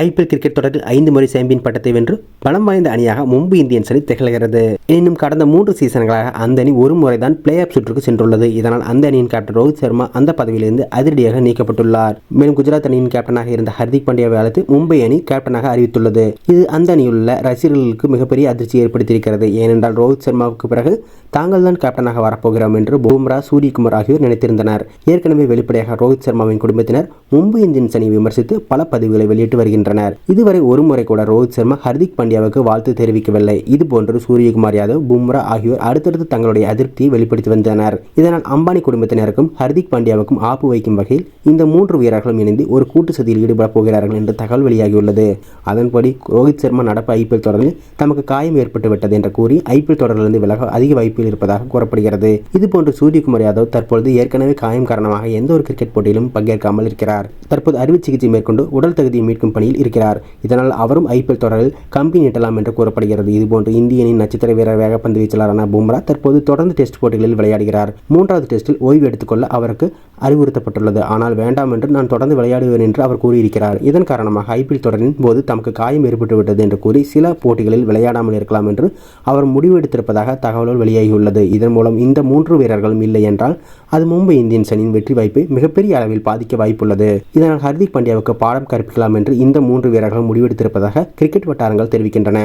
IPL cricket தொடரில் ஐந்து முறை சாம்பியன் பட்டத்தை வென்று பலம் வாய்ந்த அணியாக மும்பை இந்தியன்ஸ் அணி திகழ்கிறது. எனினும் கடந்த மூன்று சீசன்களாக அந்த அணி ஒரு முறைதான் பிளே ஆஃப் சுற்றுக்கு சென்றுள்ளது. இதனால் அந்த அணியின் கேப்டன் ரோஹித் சர்மா அந்த பதவியிலிருந்து அதிரடியாக நீக்கப்பட்டுள்ளார். மேலும் குஜராத் அணியின் கேப்டனாக இருந்த ஹர்திக் பாண்டியாவை அழைத்து மும்பை அணி கேப்டனாக அறிவித்துள்ளது. இது அந்த அணியுள்ள ரசிகர்களுக்கு மிகப்பெரிய அதிர்ச்சி ஏற்படுத்தியிருக்கிறது. ஏனென்றால் ரோஹித் சர்மாவுக்கு பிறகு தாங்கள் தான் கேப்டனாக வரப்போகிறோம் என்று பும்ரா சூரியகுமார் ஆகியோர் நினைத்திருந்தனர். ஏற்கனவே வெளிப்படையாக ரோஹித் சர்மாவின் குடும்பத்தினர் மும்பை இந்தியன்ஸ் அணியை விமர்சித்து பல பதிவுகளை வெளியிட்டு வருகின்றனர். இதுவரை ஒருமுறை கூட ரோஹித் சர்மா ஹர்திக் பாண்டியாவுக்கு வாழ்த்து தெரிவிக்கவில்லை. இதுபோன்று சூரியகுமார் யாதவ் பும்ரா ஆகியோர் அடுத்தடுத்து தங்களுடைய அதிருப்தியை வெளிப்படுத்தி வந்தனர். இதனால் அம்பானி குடும்பத்தினருக்கும் ஹர்திக் பாண்டியாவுக்கும் ஆப்பு வைக்கும் வகையில் இந்த மூன்று வீரர்களும் இணைந்து ஒரு கூட்டு சதியில் ஈடுபடப் போகிறார்கள் என்று தகவல் வெளியாகியுள்ளது. அதன்படி ரோஹித் சர்மா நடப்பு ஐபிஎல் தொடரில் தமக்கு காயம் ஏற்பட்டு விட்டது என்று கூறி ஐபிஎல் தொடரிலிருந்து விலக அதிக வாய்ப்புகள் இருப்பதாக கூறப்படுகிறது. இதுபோன்று சூரியகுமார் யாதவ் தற்பொழுது ஏற்கனவே காயம் காரணமாக எந்த ஒரு கிரிக்கெட் போட்டியிலும் பங்கேற்காமல் இருக்கிறார். தற்போது அறுவை சிகிச்சை மேற்கொண்டு உடல் தகுதியை மீட்கும் பணியில் இருக்கிறார். இதனால் அவரும் ஐபிஎல் தொடரில் கம்பி நீட்டலாம் என்று கூறப்படுகிறது. இதுபோன்று இந்தியனின் நட்சத்திர வீரர் வேகப்பந்து வீச்சாளரான பும்ரா தற்போது தொடர்ந்து டெஸ்ட் போட்டிகளில் விளையாடுகிறார். மூன்றாவது டெஸ்டில் ஓய்வு எடுத்துக்கொள்ள அவருக்கு அறிவுறுத்தப்பட்டுள்ளது. ஆனால் வேண்டாம் என்று நான் தொடர்ந்து விளையாடுவேன் என்று அவர் கூறியிருக்கிறார். இதன் காரணமாக ஐபிஎல் தொடரின் போது தமக்கு காயம் ஏற்பட்டுவிட்டது என்று கூறி சில போட்டிகளில் விளையாடாமல் இருக்கலாம் என்று அவர் முடிவெடுத்திருப்பதாக தகவல்கள் வெளியாகியுள்ளது. இதன் மூலம் இந்த மூன்று வீரர்களும் இல்லை என்றால் அது மும்பை இந்தியன்ஸ் அணியின் வெற்றி வாய்ப்பை மிகப்பெரிய அளவில் பாதிக்க வாய்ப்புள்ளது. இதனால் ஹர்திக் பாண்டியாவுக்கு பாடம் கற்பிக்கலாம் என்று இந்த மூன்று வீரர்கள் முடிவெடுத்திருப்பதாக கிரிக்கெட் வட்டாரங்கள் தெரிவிக்கின்றன.